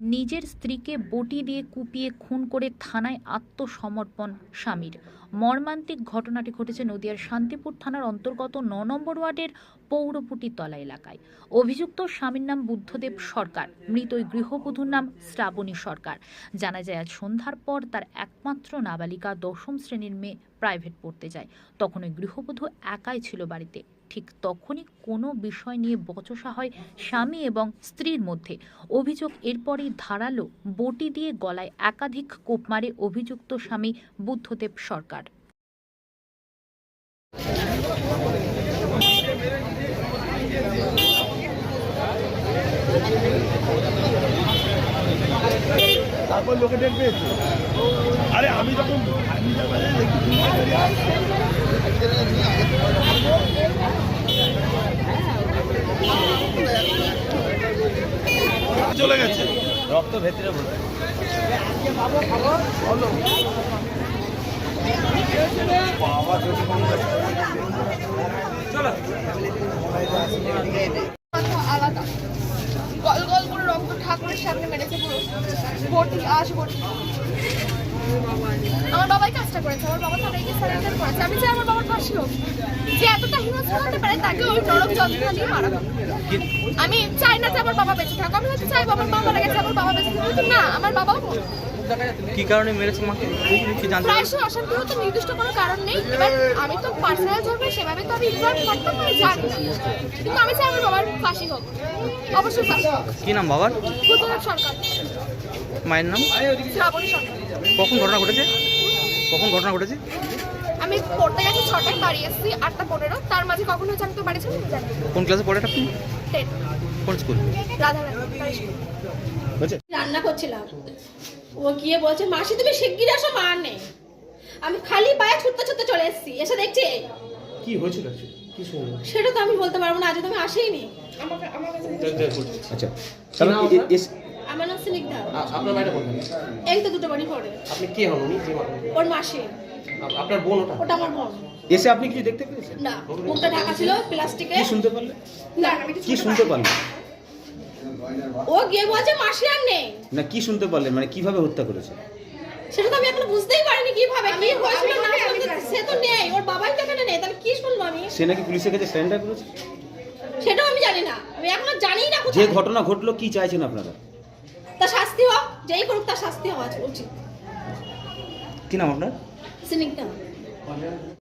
নিজের স্ত্রীকে বটি দিয়ে কুপিয়ে খুন করে থানায় আত্মসমর্পণ স্বামীর। মর্মান্তিক ঘটনাটি ঘটেছে নদিয়ার শান্তিপুর থানার অন্তর্গত ন নম্বর ওয়ার্ডের পৌরপুটি তলা এলাকায়। অভিযুক্ত স্বামীর নাম বুদ্ধদেব সরকার, মৃত ওই গৃহবধূর নাম শ্রাবণী সরকার। জানা যায়, আজ সন্ধ্যার পর তার একমাত্র নাবালিকা দশম শ্রেণির মেয়ে প্রাইভেট পড়তে যায়। তখন ওই গৃহবধূ একাই ছিল বাড়িতে। ঠিক তখনই কোনো বিষয় নিয়ে বচসা হয় স্বামী এবং স্ত্রীর মধ্যে। অভিযোগ এরপরই ধারালো বটি দিয়ে গলায় একাধিক কোপ মারে অভিযুক্ত স্বামী বুদ্ধদেব সরকার। আমি যখন আমি যখন চলে গেছে। রক্ত ভেতরে বলতে। কথা আলাদা। গল গল করে ঠাকুরের সামনে মেরেছে পুরো। বটি আশ বটি আমার বাবাই কাজটা করেছে আমার বাবা তার এই সারেন্ডার করেছে। আমি চাই আমার বাবার ফাঁসি হোক যে এতটা হিংস্র হতে পারে তাকে ওই নরক যন্ত্রণা দিয়ে মারা আমি চাই না যে আমার বাবা বেঁচে থাকুক আমি হয়তো চাই আমার মা মারা গেছে আমার বাবা বেঁচে থাকুক কিন্তু না আমার বাবাও কি কারণে মেরেছে মাকে? কি জানতে প্রায়শই অশান্তি হতো নির্দিষ্ট কোনো কারণ নেই। এবার আমি তো পার্সোনাল ধর্মে সেভাবে তো আমি ইনভলভ করতাম না জানি না। কিন্তু আমি চাই আমার বাবার ফাঁসি হোক। অবশ্যই ফাঁসি কি নাম বাবার? মায়ের নাম? কখন ঘটনা ঘটেছে? কখন ঘটনা ঘটেছে? আমি পড়তে গেছি ছটায় বাড়ি এসেছি আটটা পনেরো। তার মাঝে কখন হয়েছে আমি তো বাড়ি ছিলাম জানি কোন ক্লাসে পড়েন আপনি? কোন স্কুল রান্না করছিলাম। ও গিয়ে বলছে মাসি তুমি শিগগির আসো মা নেই আমি খালি পায়ে ছুটতে ছুটতে চলে এসেছি। এসে দেখছি কি হয়েছিল সেটা তো আমি বলতে পারব না আজ তো আমি আসিনি। আচ্ছা তাহলে আমার নাম স্নিগ্ধা আপনার বাড়িটা কোথায়? এই তো দুটো বাড়ি পরে। আপনি কে হন উনি? যে ওর মাসি। আপনার বোন ওটা? ওটা আমার বোন। এসে আপনি কিছু দেখতে পেয়েছেন? না মুখটা ঢাকা ছিল প্লাস্টিকে। কি শুনতে পারলেন? না কি শুনতে পারলেন ও গিয়ে বলছে মাসি আর নেই। না কি শুনতে পারলেন? মানে কীভাবে হত্যা করেছে? সেটা তো আমি এখনও বুঝতেই পারিনি কীভাবে কি হয়েছিল না হয়েছিল, সে তো নেই ওর বাবাই তো এখানে নেই তাহলে কি শুনব আমি সে নাকি পুলিশের কাছে সারেন্ডার করেছে? সেটাও আমি জানি না। আমি এখনও জানি না যে ঘটনা ঘটলো কি চাইছেন আপনারা? তার শাস্তি হোক যেই করুক তার শাস্তি হওয়া উচিত। কি নাম আপনার? স্নিগ্ধা